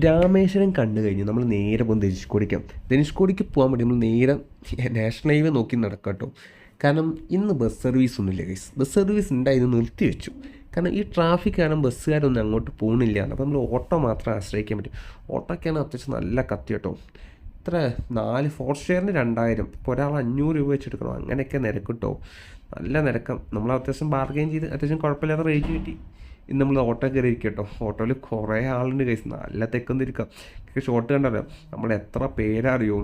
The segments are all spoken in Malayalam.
രാമേശ്വരം കണ്ടു കഴിഞ്ഞ് നമ്മൾ നേരെ പോകും ധനുഷ്കോടിക്കാം. ധനുഷ്കോടിക്ക് പോകാൻ വേണ്ടി നമ്മൾ നേരെ നാഷണൽ ഹൈവേ നോക്കി നടക്കാം കേട്ടോ കാരണം ഇന്ന് ബസ് സർവീസ് ഒന്നുമില്ല ഗൈസ് ബസ് സർവീസ് ഉണ്ടായിരുന്നു നിർത്തി വെച്ചു. കാരണം ഈ ട്രാഫിക് കാരണം ബസ്സുകാരൊന്നും അങ്ങോട്ട് പോകുന്നില്ല അപ്പോൾ നമ്മൾ ഓട്ടോ മാത്രം ആശ്രയിക്കാൻ പറ്റും. ഓട്ടോക്കാണ് അത്യാവശ്യം നല്ല കത്തി കേട്ടോ. ഇത്ര നാല് ഫോർ ഷെയറിന് രണ്ടായിരം. ഇപ്പോൾ ഒരാൾ അഞ്ഞൂറ് രൂപ വെച്ചെടുക്കണം. അങ്ങനെയൊക്കെ നിരക്ക് നല്ല നിരക്കം. നമ്മൾ അത്യാവശ്യം ബാർഗെയിൻ ചെയ്ത് അത്യാവശ്യം കുഴപ്പമില്ലാത്ത റേറ്റ് കിട്ടി. ഇന്ന് നമ്മൾ ഓട്ടോ കയറി ഇരിക്കുക കേട്ടോ ഓട്ടോയിൽ കുറേ ആളുണ്ട് കൈസ് നല്ല തെക്കൊന്നിരിക്കാം ഷോട്ട് കണ്ടല്ലോ? നമ്മൾ എത്ര പേരറിയോ?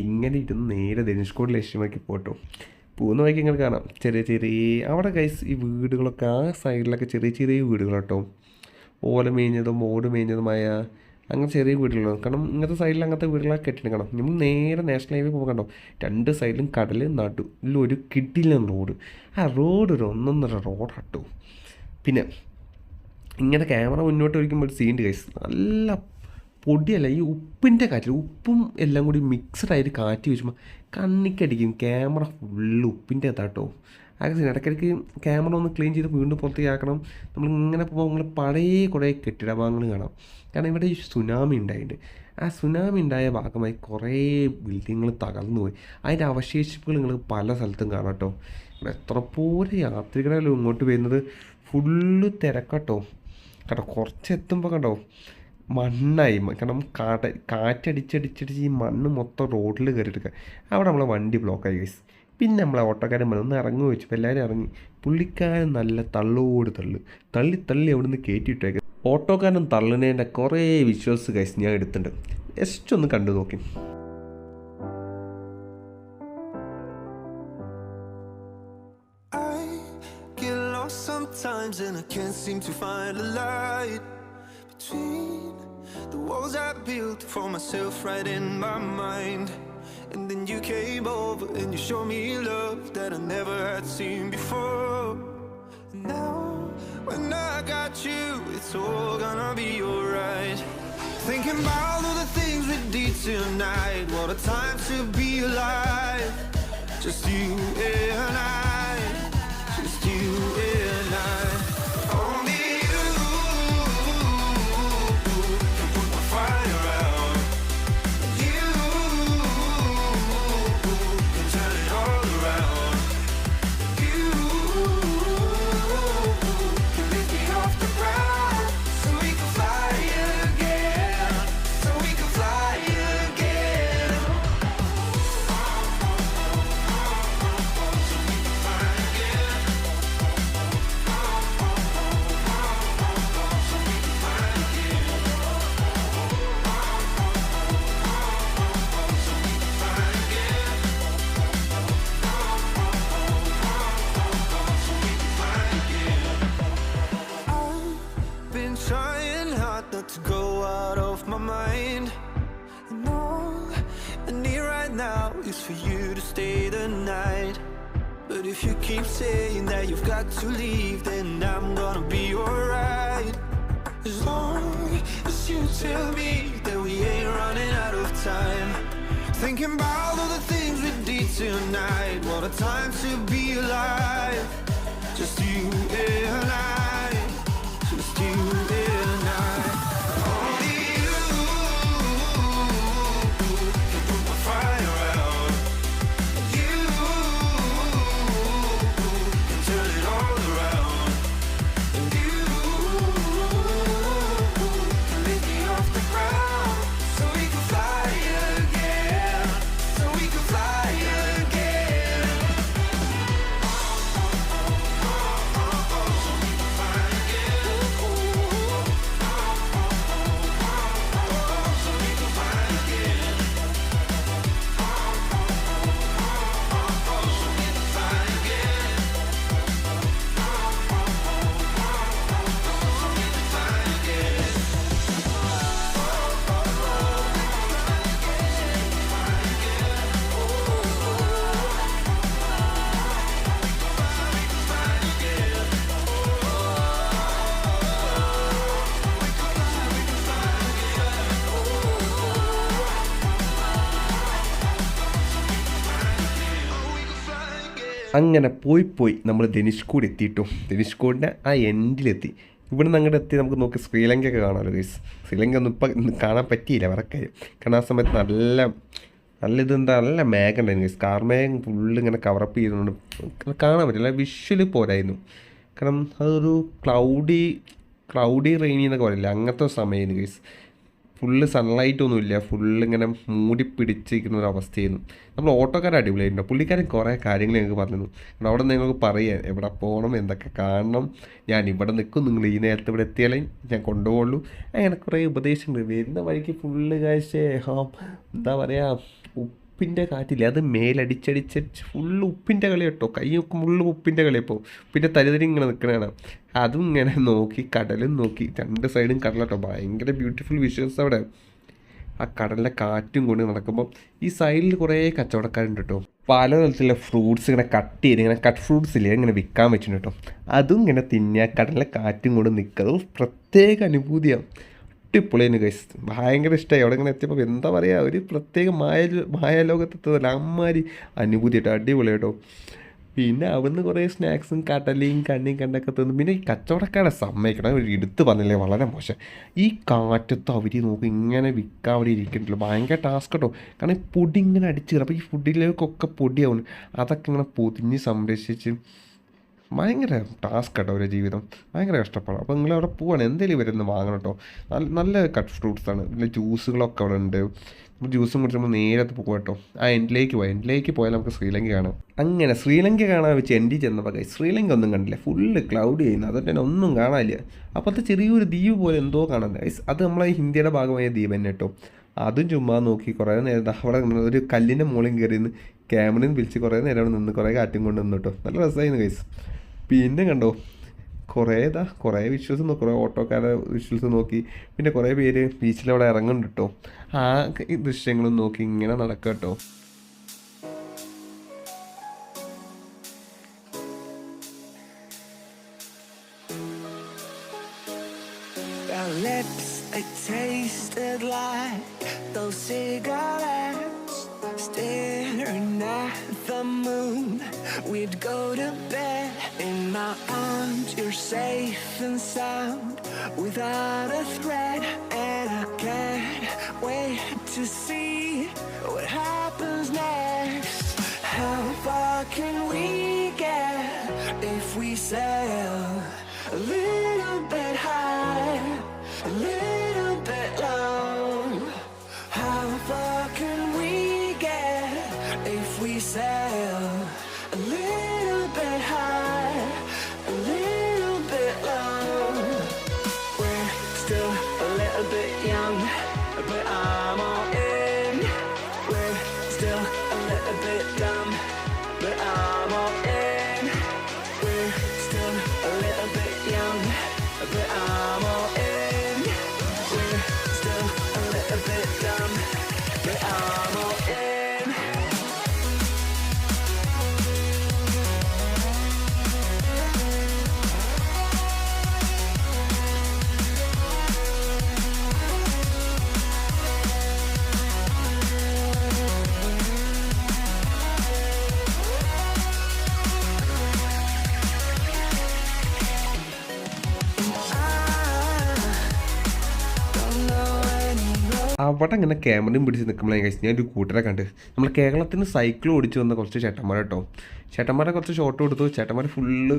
ഇങ്ങനെ ഇരുന്ന് നേരെ ധനുഷ്കോട് ലക്ഷ്യമാക്കി പോട്ടോ. പോകുന്ന വഴിക്ക് ഇങ്ങനെ കാണാം. ചെറിയ ചെറിയ അവിടെ കൈസ് ഈ വീടുകളൊക്കെ ആ സൈഡിലൊക്കെ ചെറിയ ചെറിയ വീടുകൾ കേട്ടോ ഓല മേഞ്ഞതും ഓട് മേഞ്ഞതുമായ അങ്ങനെ ചെറിയ വീടുകളാണ്. കാരണം ഇങ്ങനത്തെ സൈഡിൽ അങ്ങനത്തെ വീടുകളൊക്കെ കെട്ടിട്ട് കാണാം. നമ്മൾ നേരെ നാഷണൽ ഹൈവേ പോകാൻ കണ്ടോ? രണ്ട് സൈഡിലും കടൽ നാട്ടു ഇല്ല ഒരു കിടിലൻ റോഡ് ആ റോഡ് ഒരു ഒന്നൊന്നര റോഡാട്ടോ പിന്നെ ഇങ്ങനെ ക്യാമറ മുന്നോട്ട് വയ്ക്കുമ്പോൾ ഒരു സീന്റെ കൈസ് നല്ല പൊടിയല്ല ഈ ഉപ്പിന്റെ കാറ്റിൽ ഉപ്പും എല്ലാം കൂടി മിക്സ്ഡ് ആയിട്ട് കാറ്റ് വീശുമ്പോൾ കണ്ണിക്കടിക്കും. ക്യാമറ ഫുള്ള് ഉപ്പിന്റെ അതാട്ടോ. ആകെ ഇടയ്ക്കിടയ്ക്ക് ക്യാമറ ഒന്ന് ക്ലീൻ ചെയ്ത് വീണ്ടും പുറത്തേക്ക് ആക്കണം. നമ്മൾ ഇങ്ങനെ പോകുമ്പോൾ നമ്മൾ പഴയ കുറേ കെട്ടിട ഭാഗങ്ങൾ കാണാം. കാരണം ഇവിടെ ഈ സുനാമി ഉണ്ടായിട്ടുണ്ട്. ആ സുനാമി ഉണ്ടായ ഭാഗമായി കുറേ ബിൽഡിങ്ങുകൾ തകർന്നു പോയി. അതിന്റെ അവശേഷിപ്പുകൾ നിങ്ങൾ പല സ്ഥലത്തും കാണാം കേട്ടോ. എത്ര പോലെ യാത്രികരല്ലോ ഇങ്ങോട്ട് വരുന്നത്. ഫുള്ള് തിരക്കട്ടോ. കേട്ടോ കുറച്ച് എത്തുമ്പോൾ കണ്ടോ മണ്ണായി. കാരണം കാട്ട കാറ്റടിച്ചടിച്ചടിച്ച് ഈ മണ്ണ് മൊത്തം റോഡിൽ കയറിയെടുക്കുക അവിടെ നമ്മളെ വണ്ടി ബ്ലോക്കായി ഗൈസ് പിന്നെ നമ്മളെ ഓട്ടോക്കാരൻ പറഞ്ഞു ഇറങ്ങി വെച്ചപ്പോൾ എല്ലാവരും ഇറങ്ങി. പുള്ളിക്കാരൻ നല്ല തള്ളോട് തള്ളു. തള്ളി തള്ളി അവിടുന്ന് കയറ്റിയിട്ടേക്ക് ഓട്ടോക്കാരൻ തള്ളുന്നതിന്റെ കുറേ വിഷ്വൽസ് ഗൈസ് ഞാൻ എടുത്തിട്ടുണ്ട്. ജസ്റ്റ് ഒന്ന് കണ്ടു നോക്കി. I can't seem to find a light between the walls I built for myself right in my mind. And then you came over and you showed me love that I never had seen before. And now, when I got you, it's all gonna be alright. Thinking about all the things we did tonight. What a time to be alive. Just you and I. അങ്ങനെ പോയി പോയി നമ്മൾ ധനുഷ്കോട് എത്തിയിട്ടു. ധനുഷ്കോടിന്റെ ആ എൻഡിലെത്തി ഇവിടെ നിന്ന് അങ്ങോട്ട് എത്തി നമുക്ക് നോക്കി ശ്രീലങ്കയൊക്കെ കാണാമല്ലോ ഗൈസ്. ശ്രീലങ്ക ഒന്നും ഇപ്പം കാണാൻ പറ്റിയില്ല വേറെ കാര്യം കാരണം ആ സമയത്ത് നല്ല നല്ല ഇതെന്താ നല്ല മേഘം ഉണ്ടായിരുന്നു ഗൈസ്. കാർമേഘം ഫുള്ള് ഇങ്ങനെ കവറപ്പ് ചെയ്തുകൊണ്ട് കാണാൻ പറ്റില്ല. വിഷ്വൽ പോരായിരുന്നു. കാരണം അതൊരു ക്ലൗഡി ക്ലൗഡി റെയിനി എന്നൊക്കെ പറയില്ല? അങ്ങനത്തെ സമയമായിരുന്നു ഗൈസ്. ഫുള്ള് സൺലൈറ്റ് ഒന്നുമില്ല. ഫുള്ള് ഇങ്ങനെ മൂടി പിടിച്ചിരിക്കുന്ന ഒരു അവസ്ഥയായിരുന്നു. നമ്മൾ ഓട്ടോക്കാരൻ അടിപൊളിയായിരുന്നു. പുള്ളിക്കാരൻ കുറേ കാര്യങ്ങൾ ഞങ്ങൾക്ക് പറഞ്ഞു കാരണം അവിടെ നിങ്ങൾക്ക് പറയാം എവിടെ പോകണം എന്തൊക്കെ കാണണം ഞാൻ ഇവിടെ നിൽക്കും നിങ്ങൾ ഈ നേരത്തെ ഇവിടെ എത്തിയാലേ ഞാൻ കൊണ്ടുപോകുള്ളൂ. അങ്ങനെ കുറേ ഉപദേശങ്ങൾ വരുന്ന വഴിക്ക് ഫുള്ള് ഹാം എന്താ പറയുക ഉപ്പിന്റെ കാറ്റില്ല അത് മേലടിച്ചടിച്ച് ഫുള്ള് ഉപ്പിന്റെ കളി കേട്ടോ കൈ ഫുള്ള് ഉപ്പിന്റെ കളി അപ്പോൾ പിന്നെ തരിതരി ഇങ്ങനെ നിൽക്കണതാണ് അതും ഇങ്ങനെ നോക്കി കടലും നോക്കി രണ്ട് സൈഡും കടലട്ടോ. ഭയങ്കര ബ്യൂട്ടിഫുൾ വിഷ്വൽസ് അവിടെ. ആ കടലിലെ കാറ്റും കൊണ്ട് നടക്കുമ്പോൾ ഈ സൈഡിൽ കുറേ കച്ചവടക്കാരുണ്ട് കേട്ടോ പല തരത്തിലുള്ള ഫ്രൂട്ട്സ് ഇങ്ങനെ കട്ട് ചെയ്ത് ഇങ്ങനെ കട്ട് ഫ്രൂട്ട്സ് ഇല്ലേ ഇങ്ങനെ വിൽക്കാൻ പറ്റുന്നുണ്ട് കേട്ടോ അതും ഇങ്ങനെ തിന്നുക കടലിലെ കാറ്റും കൊണ്ട് നിൽക്കുക. പ്രത്യേക അനുഭൂതിയാണ് ഒട്ടിപ്പൊളിയെന്ന് ഗൈസ് ഭയങ്കര ഇഷ്ടമായി അവിടെ ഇങ്ങനെ എത്തിയപ്പോൾ എന്താ പറയുക ഒരു പ്രത്യേക മായ മായാലോകത്തെത്തതല്ല അമ്മാതിരി അനുഭൂതി കേട്ടോ അടിപൊളി കേട്ടോ പിന്നെ അവിടുന്ന് കുറേ സ്നാക്സും കടലയും കണ്ണിയും കണ്ടൊക്കെ തന്നു പിന്നെ ഈ കച്ചവടക്കാരെ സമ്മതിക്കണം. അവർ എടുത്ത് പറഞ്ഞില്ലേ വളരെ മോശം. ഈ കാറ്റത്ത് അവർ നോക്കി ഇങ്ങനെ വിൽക്കാൻ അവിടെ ഇരിക്കുന്നുണ്ടല്ലോ. ഭയങ്കര ടാസ്ക് കേട്ടോ കാരണം ഈ പൊടി ഇങ്ങനെ അടിച്ച് അപ്പോൾ ഈ ഫുഡിലേക്കൊക്കെ പൊടിയാവും. അതൊക്കെ ഇങ്ങനെ പൊതിഞ്ഞ് സംരക്ഷിച്ച് ഭയങ്കര ടാസ്ക് കേട്ടോ ഒരു ജീവിതം. ഭയങ്കര കഷ്ടപ്പാടാണ് അപ്പോൾ നിങ്ങൾ അവിടെ പോവാണ്. എന്തെങ്കിലും ഇവരൊന്ന് വാങ്ങണം കേട്ടോ നല്ല നല്ല കട്ട് ഫ്രൂട്ട്സാണ് പിന്നെ ജ്യൂസുകളൊക്കെ അവിടെ ഉണ്ട് നമ്മൾ ജ്യൂസും കുടിച്ച് നമ്മൾ നേരത്തെ പോകും കേട്ടോ. ആ എൻഡിലേക്ക് പോയി. എൻഡിലേക്ക് പോയാൽ നമുക്ക് ശ്രീലങ്ക കാണാം. അങ്ങനെ ശ്രീലങ്ക കാണാൻ വെച്ച് എൻഡി ചെന്നപ്പോൾ ശ്രീലങ്ക ഒന്നും കണ്ടില്ല. ഫുള്ള് ക്ലൗഡ് ചെയ്യുന്നു. അതുകൊണ്ട് തന്നെ ഒന്നും കാണാനില്ല. അപ്പോഴത്തെ ചെറിയൊരു ദ്വീപ് പോലെ എന്തോ കാണാൻ. അത് നമ്മളെ ഹിന്ദിയുടെ ഭാഗമായ ദ്വീപ് തന്നെ കേട്ടോ. അതും ചുമ്മാ നോക്കി കുറേ നേരം അവിടെ ഒരു കല്ലിന്റെ മുകളിൽ കയറി നിന്ന് ക്യാമറയും വിളിച്ച് കുറേ നേരം അവിടെ നിന്ന് കുറേ കാറ്റും കൊണ്ട് നിന്നു കേട്ടോ. നല്ല രസമായിരുന്നു ഗൈസ് പിന്നെ കണ്ടോ കുറേ ഇതാ കുറേ വിഷ്വൽസ് നോക്കി കുറേ ഓട്ടോക്കാരുടെ വിഷ്വൽസ് നോക്കി. പിന്നെ കുറേ പേര് ബീച്ചിലവിടെ ഇറങ്ങുന്നുണ്ട് കേട്ടോ ആ ദൃശ്യങ്ങളും നോക്കി ഇങ്ങനെ നടക്കുക കേട്ടോ. Staring at the moon, we'd go to bed my arms. You're safe and sound without a threat, and I can't wait to see what happens next. How far can we get if we sail അവിടെ ഇങ്ങനെ ക്യാമറയും പിടിച്ച് നിൽക്കുമ്പോഴേ കഴിച്ച് ഞാൻ ഒരു കൂട്ടരെ കണ്ട്. നമ്മൾ കേരളത്തിന് സൈക്കിൾ ഓടിച്ചു വന്ന കുറച്ച് ചേട്ടന്മാർ കേട്ടോ ചേട്ടന്മാരെ കുറച്ച് ഷോട്ട് കൊടുത്തു. ചേട്ടന്മാർ ഫുള്ള്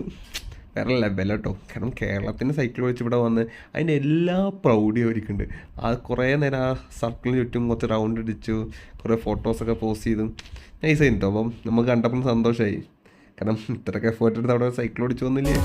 വേറെ ലെവൽ കേട്ടോ കാരണം കേരളത്തിന് സൈക്കിൾ ഓടിച്ച് ഇവിടെ വന്ന് അതിന്റെ എല്ലാ പ്രൗഡിയും അവർക്കുണ്ട് ആ കുറേ നേരം ആ സർക്കിളിന് ചുറ്റും കുറച്ച് റൗണ്ട് അടിച്ചു. കുറേ ഫോട്ടോസൊക്കെ പോസ്റ്റ് ചെയ്തു. നൈസ് ആയിരുന്നു അപ്പം നമുക്ക് കണ്ടപ്പോൾ സന്തോഷമായി കാരണം ഇത്രയൊക്കെ എഫേർട്ട് എടുത്ത് അവിടെ സൈക്കിൾ ഓടിച്ചു വന്നില്ലേ?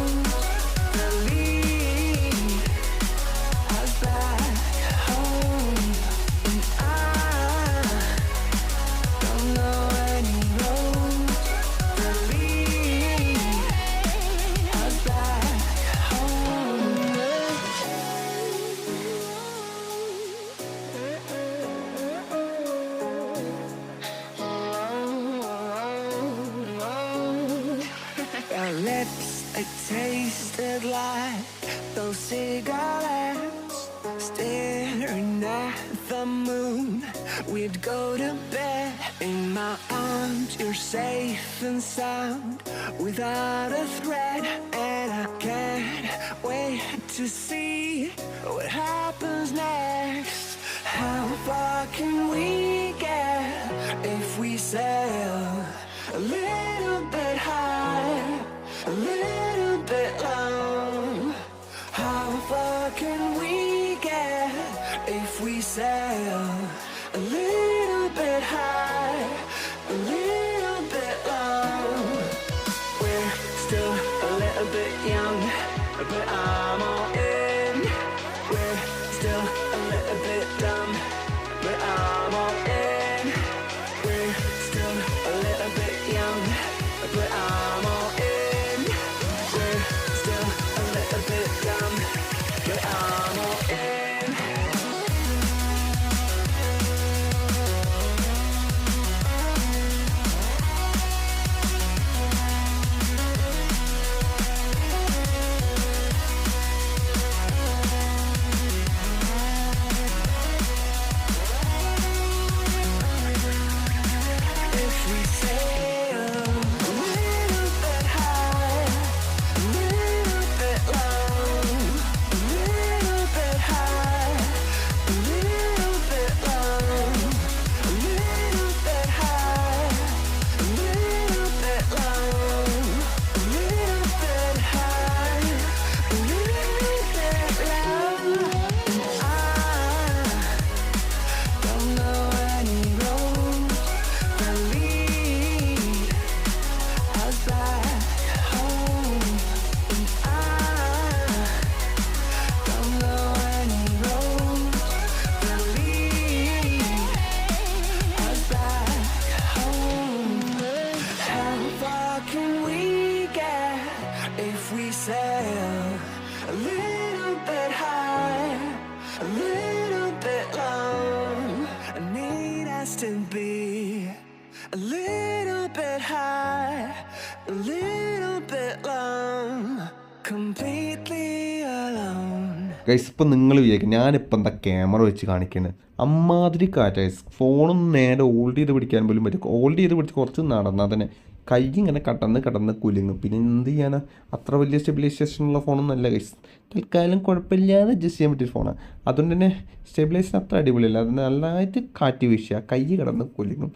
We'd go to bed in my arms. You're safe and sound without a threat, and I can't wait to see what happens next. How far can we get if we sail a little bit high, a little guys ഇപ്പം നിങ്ങൾ വിചാരിക്കും ഞാനിപ്പം എന്താ ക്യാമറ വെച്ച് കാണിക്കുന്നത് അമ്മാതിരി കാറ്റ് ഗൈസ് ഫോണൊന്നും നേരെ ഹോൾഡ് ചെയ്ത് പിടിക്കാൻ പോലും പറ്റും ഹോൾഡ് ചെയ്ത് പിടിച്ച് കുറച്ച് നടന്നാൽ തന്നെ കൈ ഇങ്ങനെ കടന്ന് കടന്ന് കുലുങ്ങും. പിന്നെ എന്ത് ചെയ്യാനാ? അത്ര വലിയ സ്റ്റെബിലൈസേഷനുള്ള ഫോണൊന്നും അല്ല ഗൈസ് തൽക്കാലം കുഴപ്പമില്ലാതെ അഡ്ജസ്റ്റ് ചെയ്യാൻ പറ്റിയ ഫോണാണ് അതുകൊണ്ട് തന്നെ സ്റ്റെബിലൈസേഷൻ അത്ര അടിപൊളിയല്ല. അത് നല്ലതായിട്ട് കാറ്റ് വീശുക കൈ കടന്ന് കുലുങ്ങും.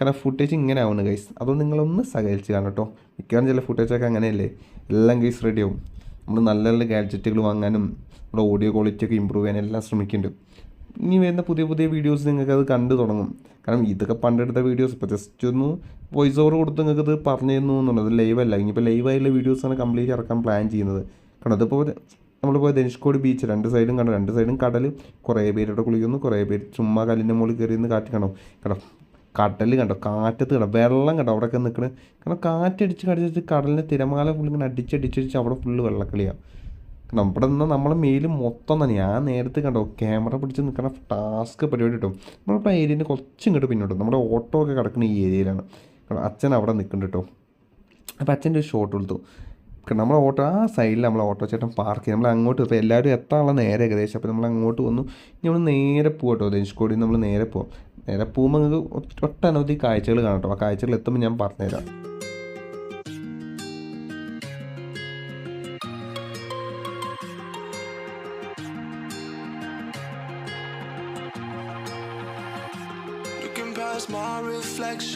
കാരണം ഫുട്ടേജ് ഇങ്ങനെ ആവുന്നു ഗൈസ് അതുകൊണ്ട് നിങ്ങളൊന്ന് സഹകരിച്ച് കാണും കേട്ടോ. മിക്കവാറും ചില ഫുട്ടേജൊക്കെ അങ്ങനെയല്ലേ? എല്ലാം ഗൈസ് റെഡിയാവും നമ്മൾ നല്ല നല്ല ഗാഡ്ജറ്റുകൾ വാങ്ങാനും നമ്മുടെ ഓഡിയോ ക്വാളിറ്റി ഒക്കെ ഇമ്പ്രൂവ് ചെയ്യാൻ എല്ലാം ശ്രമിക്കുന്നുണ്ട്. ഇനി വരുന്ന പുതിയ പുതിയ വീഡിയോസ് നിങ്ങൾക്ക് അത് കണ്ടു തുടങ്ങും. കാരണം ഇതൊക്കെ പണ്ടെടുത്ത വീഡിയോസ് ഇപ്പോൾ ജസ്റ്റ് ഒന്ന് വോയിസ് ഓവർ കൊടുത്ത് നിങ്ങൾക്ക് ഇത് പറഞ്ഞു തന്നു എന്നുള്ളത് ലൈവ് അല്ല. ഇനിയിപ്പോൾ ലൈവായുള്ള വീഡിയോസാണ് കംപ്ലീറ്റ് ഇറക്കാൻ പ്ലാൻ ചെയ്യുന്നത്. കാരണം അതിപ്പോൾ നമ്മളിപ്പോൾ ധനുഷ്കോടി ബീച്ച് രണ്ട് സൈഡും കണ്ടു? രണ്ട് സൈഡും കടൽ കുറേ പേരോട് കുളിക്കുന്നു കുറേ പേര് ചുമ്മാ കല്ലിന്റെ മുകളിൽ കയറി നിന്ന് കാറ്റ് കണ്ടോ? കണ്ടോ? കടൽ കണ്ടോ? കാറ്റത്ത് കണ്ടോ? വെള്ളം കണ്ടോ? അവിടെയൊക്കെ നിൽക്കണത് കാരണം കാറ്റടിച്ച് കടിച്ചിട്ട് കടലിന്റെ തിരമാല ഫുള്ള് ഇങ്ങനെ അടിച്ചടിച്ചടിച്ച് അവിടെ ഫുള്ള് വെള്ളക്കളിയാണ് ഇവിടെ നിന്ന് നമ്മൾ മെയിൽ മൊത്തം തന്നെ. ഞാൻ നേരത്തെ കണ്ടോ ക്യാമറ പിടിച്ച് നിൽക്കുന്ന ടാസ്ക് പരിപാടി കിട്ടും. നമ്മളിപ്പോൾ ആ ഏരിയന്റെ കുറച്ച് ഇങ്ങോട്ട് പിന്നോട്ട് നമ്മുടെ ഓട്ടോ ഒക്കെ കിടക്കുന്ന ഈ ഏരിയയിലാണ് അച്ഛൻ അവിടെ നിൽക്കുന്നുണ്ട് കേട്ടോ അപ്പോൾ അച്ഛന്റെ ഒരു ഷോട്ട് കാരണം നമ്മളെ ഓട്ടോ ആ സൈഡിൽ നമ്മളെ ഓട്ടോ ചേട്ടൻ പാർക്ക് ചെയ്ത്. നമ്മൾ അങ്ങോട്ട് ഇപ്പോൾ എല്ലാവരും എത്താനുള്ള നേരെ ഏകദേശം. അപ്പോൾ നമ്മൾ അങ്ങോട്ട് വന്നു. ഇനി നമ്മൾ നേരെ പോകും കേട്ടോ ധനുഷ്കോടി നമ്മൾ നേരെ പോകാം നേരെ പോകുമ്പോൾ നിങ്ങൾക്ക് ഒട്ടനവധി കാഴ്ചകൾ കാണാം കേട്ടോ ആ കാഴ്ചകൾ എത്തുമ്പോൾ ഞാൻ പറഞ്ഞുതരാം.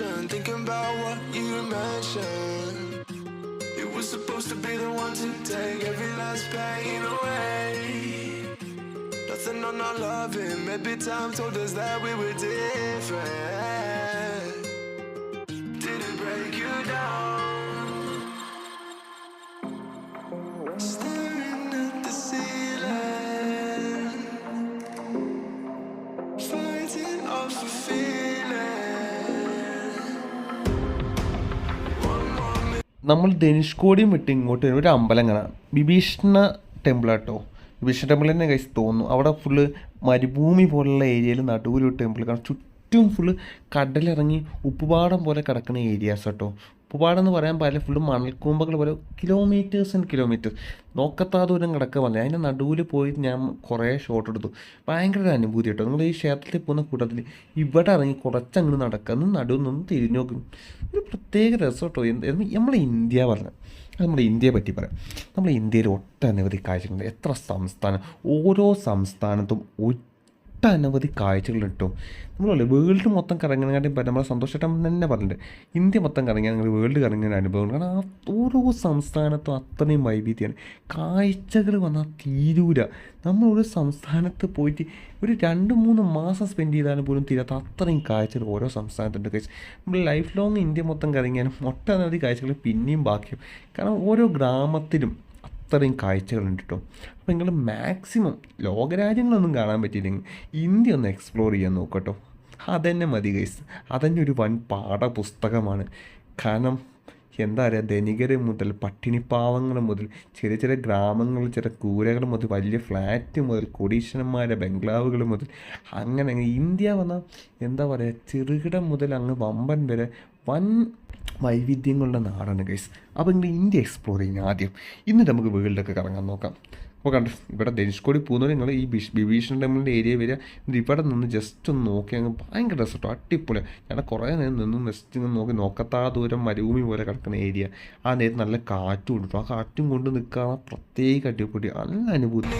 Reflection, thinking about what you mentioned. It was supposed to be the one to take every last pain away. Nothing on our loving, maybe time told us that we were different. Did it break you down? നമ്മൾ ധനുഷ്കോടിയും വിട്ട് ഇങ്ങോട്ട് വരും ഒരു അമ്പലം കാണാം. വിഭീഷണ ടെമ്പിൾ കേട്ടോ വിഭീഷണ ടെമ്പിൾ തന്നെ കഴിച്ച് തോന്നുന്നു. അവിടെ ഫുള്ള് മരുഭൂമി പോലുള്ള ഏരിയയിൽ നടുവിലൊരു ടെമ്പിൾ കാണാം. ചുറ്റും ഫുള്ള് കടലിറങ്ങി ഉപ്പുപാടം പോലെ കിടക്കുന്ന ഏരിയാസ് കേട്ടോ ഉപ്പുപാടം എന്ന് പറയാൻ പാടില്ല. ഫുള്ള് മണൽക്കൂമ്പകൾ പോലെ കിലോമീറ്റേഴ്സ് ആൻഡ് കിലോമീറ്റേഴ്സ് നോക്കത്താ ദൂരം കിടക്കുക വന്നില്ല അതിന്റെ നടുവിൽ പോയി ഞാൻ കുറേ ഷോട്ട് എടുത്തു. ഭയങ്കര ഒരു അനുഭൂതി കേട്ടോ. നിങ്ങൾ ഈ ക്ഷേത്രത്തിൽ പോകുന്ന കൂട്ടത്തിൽ ഇവിടെ ഇറങ്ങി കുറച്ചങ്ങ് നടക്കുന്നു നടുവിൽ നിന്ന് തിരിഞ്ഞു നോക്കും. ഒരു പ്രത്യേക രസം എന്ത് നമ്മളെ ഇന്ത്യ പറഞ്ഞത് അത് നമ്മുടെ ഇന്ത്യയെ പറ്റി പറയാം. നമ്മുടെ ഇന്ത്യയിൽ ഒട്ടനവധി കാഴ്ചകളുണ്ട്. എത്ര സംസ്ഥാനം ഓരോ സംസ്ഥാനത്തും ഒട്ടനവധി കാഴ്ചകൾ കിട്ടും നമ്മളല്ലേ വേൾഡ് മൊത്തം കറങ്ങാനായിട്ട് പറ്റും നമ്മളെ സന്തോഷമായിട്ട് തന്നെ പറഞ്ഞിട്ടുണ്ട്. ഇന്ത്യ മൊത്തം കറങ്ങിയാൽ നിങ്ങൾ വേൾഡ് കറങ്ങിയ അനുഭവം കാരണം ആ ഓരോ സംസ്ഥാനത്തും അത്രയും വൈവിധ്യമാണ്. കാഴ്ചകൾ വന്നാൽ തീരൂല. നമ്മൾ ഒരു സംസ്ഥാനത്ത് പോയിട്ട് ഒരു രണ്ട് മൂന്ന് മാസം സ്പെൻഡ് ചെയ്താലും പോലും തീരാത്ത അത്രയും കാഴ്ചകൾ ഓരോ സംസ്ഥാനത്തുണ്ട് കഴിച്ച് നമ്മൾ ലൈഫ് ലോങ് ഇന്ത്യ മൊത്തം കറങ്ങിയാലും ഒട്ടനവധി കാഴ്ചകൾ പിന്നെയും ബാക്കിയും കാരണം ഓരോ ഗ്രാമത്തിലും അത്രയും കാഴ്ചകളുണ്ട് കേട്ടോ നിങ്ങൾ മാക്സിമം ലോകരാജ്യങ്ങളൊന്നും കാണാൻ പറ്റിയില്ലെങ്കിൽ ഇന്ത്യ ഒന്ന് എക്സ്പ്ലോർ ചെയ്യാൻ നോക്കട്ടോ. അതന്നെ മതി ഗൈസ് അതന്നെ ഒരു വൻ പാഠപുസ്തകമാണ്. കാരണം എന്താ പറയുക ധനികർ മുതൽ പട്ടിണിപ്പാവങ്ങൾ മുതൽ ചെറിയ ചെറിയ ഗ്രാമങ്ങൾ ചെറിയ കൂരകൾ മുതൽ വലിയ ഫ്ലാറ്റ് മുതൽ കൊടീശ്വരന്മാരെ ബംഗ്ലാവുകൾ മുതൽ അങ്ങനെ അങ്ങ് ഇന്ത്യ വന്ന എന്താ പറയുക ചെറുകിട മുതൽ അങ്ങ് വമ്പൻ വരെ വൻ വൈവിധ്യങ്ങളുടെ നാടാണ് ഗൈസ് അപ്പോൾ നിങ്ങൾ ഇന്ത്യ എക്സ്പ്ലോർ ചെയ്യുന്ന ആദ്യം. ഇന്ന് നമുക്ക് വേൾഡൊക്കെ കറങ്ങാൻ നോക്കാം. അപ്പോൾ കണ്ടു ഇവിടെ ധനുഷ്കോടി പോകുന്നവർ നിങ്ങൾ ഈ ബിഭീഷൺ ടെമ്പിളിന്റെ ഏരിയ വരിക ഇവിടെ നിന്ന് ജസ്റ്റ് ഒന്ന് നോക്കി അങ്ങ് ഭയങ്കര രസട്ടോ അടിപൊളിയാണ് ഞാൻ കുറേ നേരം നിന്ന് ജസ്റ്റ് ഇങ്ങനെ നോക്കി നോക്കത്താ ദൂരം മരുഭൂമി പോലെ കിടക്കുന്ന ഏരിയ ആ നേരത്ത് നല്ല കാറ്റും ഉണ്ട് ആ കാറ്റും കൊണ്ട് നിൽക്കാൻ പ്രത്യേക അടിപൊളി നല്ല അനുഭൂതി.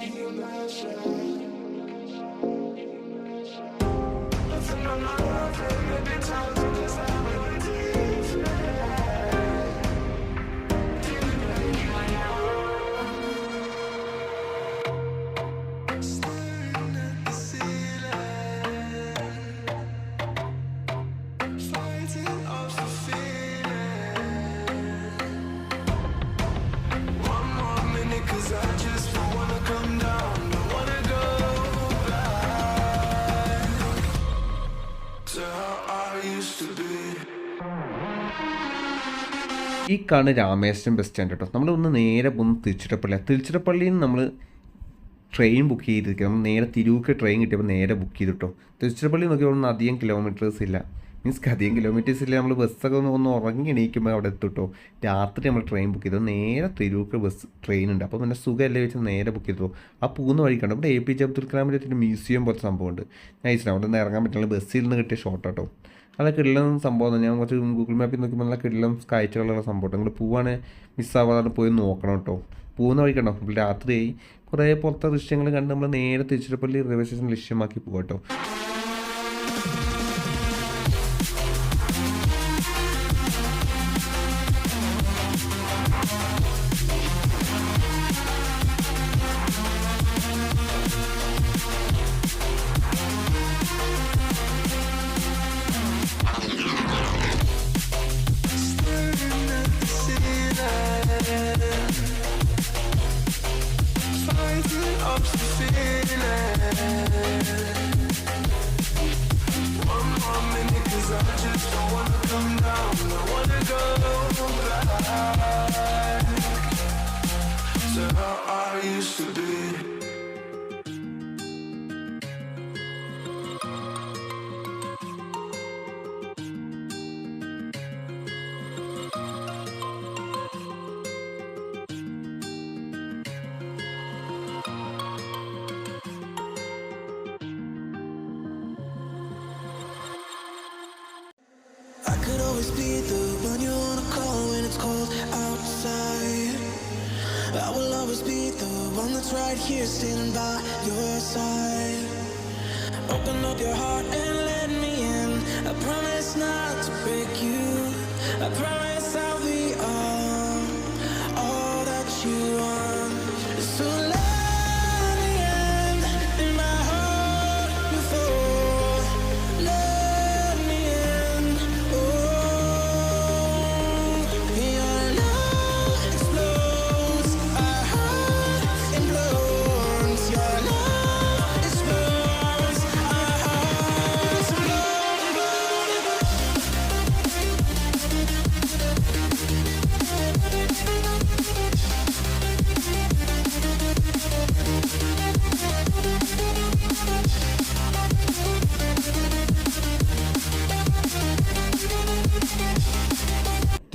You're my mansion. കാണുന്ന രാമേശ്വരം ബസ് സ്റ്റാൻഡ് കേട്ടോ നമ്മൾ ഒന്ന് നേരെ പോകുന്ന തിരുച്ചിറപ്പള്ളി. തിരുച്ചിറപ്പള്ളിയിൽ നിന്ന് നമ്മൾ ട്രെയിൻ ബുക്ക് ചെയ്തിരിക്കുക നമ്മൾ നേരെ തിരൂക്ക് ട്രെയിൻ കിട്ടിയപ്പോൾ നേരെ ബുക്ക് ചെയ്തു കേട്ടോ തിരുച്ചിറപ്പള്ളി നോക്കിയപ്പോൾ ഒന്നും അധികം കിലോമീറ്റേഴ്സ് ഇല്ല. മീൻസ് അധികം കിലോമീറ്റേഴ്സ് ഇല്ല. നമ്മൾ ബസ്സൊക്കെ ഒന്ന് ഒന്ന് ഉറങ്ങി എണീക്കുമ്പോൾ അവിടെ എത്തും കേട്ടോ രാത്രി നമ്മൾ ട്രെയിൻ ബുക്ക് ചെയ്തു. നേരെ തിരൂക്ക് ബസ് ട്രെയിൻ ഉണ്ട്. അപ്പോൾ പിന്നെ സുഖമല്ലേ വെച്ച് നേരെ ബുക്ക് ചെയ്തു. ആ പോകുന്ന വഴി കണ്ടു? ഇവിടെ എ പി ജെ അബ്ദുൽ കലാമിന്റെ ഒരു മ്യൂസിയം പോലത്തെ സംഭവമുണ്ട്. നൈസ് അവിടെ നിന്ന് ഇറങ്ങാൻ പറ്റുന്ന ബസ്സിൽ നിന്ന് കിട്ടിയ ഷോർട്ട് കേട്ടോ നല്ല കിടലം സംഭവം ഞാൻ കുറച്ച് ഗൂഗിൾ മാപ്പിൽ നോക്കുമ്പോൾ നല്ല കിടലം കാഴ്ചകളുള്ള സംഭവം നിങ്ങൾ പോവാണ് മിസ്സാവാതെ പോയി നോക്കണം കേട്ടോ പോകുന്ന വഴി കണ്ടോ? ഇപ്പോൾ രാത്രിയായി. കുറേ പുറത്തെ ദൃശ്യങ്ങൾ കണ്ട് നമ്മൾ നേരെ തിരുച്ചിറപ്പള്ളി റെയിൽവേ സ്റ്റേഷൻ ലക്ഷ്യമാക്കി പോകാം കേട്ടോ could always be the one you wanna call when it's cold outside. I will always be the one that's right here standing by your side. Open up your heart and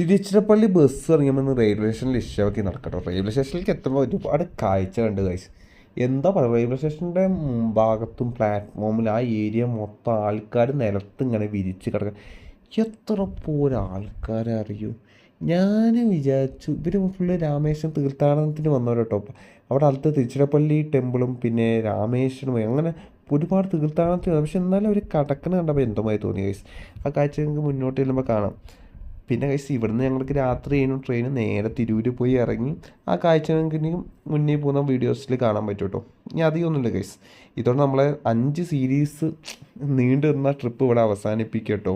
Tiruchirappalli bus ഇറങ്ങിയപ്പോൾ റെയിൽവേ സ്റ്റേഷനിൽ ഇഷ്ടമാക്കി നടക്കട്ടോ. റെയിൽവേ സ്റ്റേഷനിലേക്ക് എത്തുമ്പോൾ ഒരുപാട് കാഴ്ച കണ്ട് കഴിച്ച് എന്താ പറയുക റെയിൽവേ സ്റ്റേഷന്റെ ഭാഗത്തും പ്ലാറ്റ്ഫോമിൽ ആ ഏരിയ മൊത്തം ആൾക്കാർ നിലത്ത് ഇങ്ങനെ വിരിച്ച് കിടക്കുക എത്ര പോലെ ആൾക്കാരെ അറിയൂ. ഞാൻ വിചാരിച്ചു ഇവർ ഫുള്ള് രാമേശ്വരം തീർത്ഥാടനത്തിന് വന്നവരോട്ടോ. അവിടെ അടുത്ത് തിരുച്ചിറപ്പള്ളി ടെമ്പിളും പിന്നെ രാമേശ്വരം അങ്ങനെ ഒരുപാട് തീർത്ഥാടനത്തിന്. പക്ഷെ എന്നാലും അവർ കടക്കണ കണ്ടപ്പോൾ എന്തോമായി തോന്നി ഗൈസ് ആ കാഴ്ച നിങ്ങൾക്ക് മുന്നോട്ട് ചെല്ലുമ്പോൾ കാണാം. പിന്നെ കഴിച്ച് ഇവിടുന്ന് ഞങ്ങൾക്ക് രാത്രി കഴിഞ്ഞു ട്രെയിൻ നേരെ തിരൂര് പോയി ഇറങ്ങി. ആ കാഴ്ച നിങ്ങൾക്ക് ഇനി മുന്നേ പോകുന്ന വീഡിയോസിൽ കാണാൻ പറ്റും കേട്ടോ ഇനി അധികമൊന്നുമില്ല കൈസ് ഇതോടെ നമ്മളെ അഞ്ച് സീരീസ് നീണ്ടു നിന്ന ട്രിപ്പ് ഇവിടെ അവസാനിപ്പിക്കുക കേട്ടോ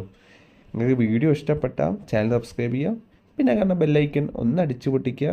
നിങ്ങൾക്ക് വീഡിയോ ഇഷ്ടപ്പെട്ടാൽ ചാനൽ സബ്സ്ക്രൈബ് ചെയ്യുക. പിന്നെ കാരണം ബെല്ലൈക്കൺ ഒന്ന് അടിച്ചു പൊട്ടിക്കുക